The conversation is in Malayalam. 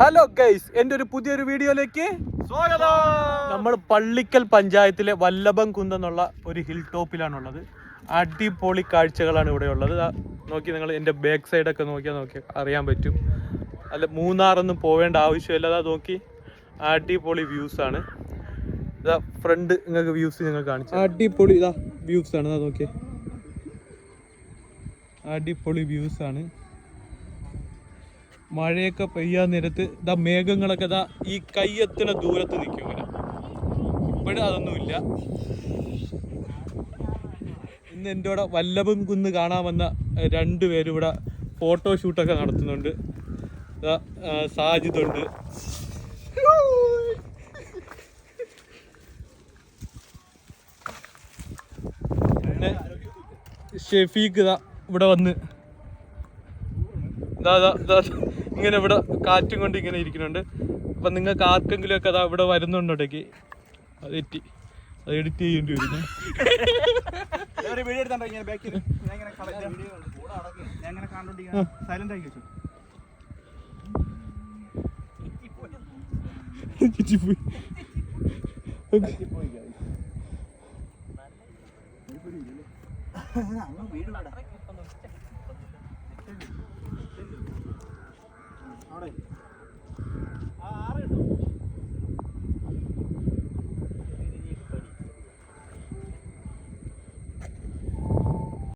ഹലോ ഗൈസ് എന്റെ ഒരു പുതിയൊരു വീഡിയോയിലേക്ക് സ്വാഗതം. നമ്മൾ പള്ളിക്കൽ പഞ്ചായത്തിലെ വല്ലഭം കുന്തെന്നുള്ള ഒരു ഹിൽ ടോപ്പിലാണുള്ളത് അടിപൊളി കാഴ്ചകളാണ് ഇവിടെ ഉള്ളത്. നോക്കി നിങ്ങൾ എന്റെ ബാക്ക് സൈഡൊക്കെ നോക്കിയാൽ നോക്കി അറിയാൻ പറ്റും. അല്ല മൂന്നാറൊന്നും പോവേണ്ട ആവശ്യമില്ല. അതാ നോക്കി. അടിപൊളി വ്യൂസ് ആണ്. ഇതാ ഫ്രണ്ട് നിങ്ങൾക്ക് വ്യൂസ് നിങ്ങൾ കാണിച്ചു അടിപൊളി ഇതാ വ്യൂസ് ആണ്. ഇതാ നോക്കിയേ. അടിപൊളി വ്യൂസ് ആണ്. മഴയൊക്കെ പെയ്യാൻ നേരത്ത് ഇതാ മേഘങ്ങളൊക്കെ ഇതാ ഈ കയ്യെത്തുന്ന ദൂരത്ത് നിൽക്കും ഇങ്ങനെ ഇപ്പോഴും അതൊന്നുമില്ല. ഇന്ന് എന്റെ കൂടെ വല്ലഭം കുന്ന് കാണാൻ വന്ന രണ്ട് പേരും ഇവിടെ ഫോട്ടോഷൂട്ടൊക്കെ നടത്തുന്നുണ്ട്. സാജിതുണ്ട് പിന്നെ ഷെഫീഖ് ഇതാ ഇവിടെ വന്ന്. ദാ ദാ. ഇങ്ങനെ ഇവിടെ കാറ്റും കൊണ്ട് ഇങ്ങനെ ഇരിക്കുന്നുണ്ട്. അപ്പൊ നിങ്ങൾക്ക് ആർക്കെങ്കിലും ഒക്കെ അതാ ഇവിടെ വരുന്നുണ്ടോട്ടേക്ക് അത് എറ്റി അത് എഡിറ്റ് ചെയ്യേണ്ടി വരും. ഒരു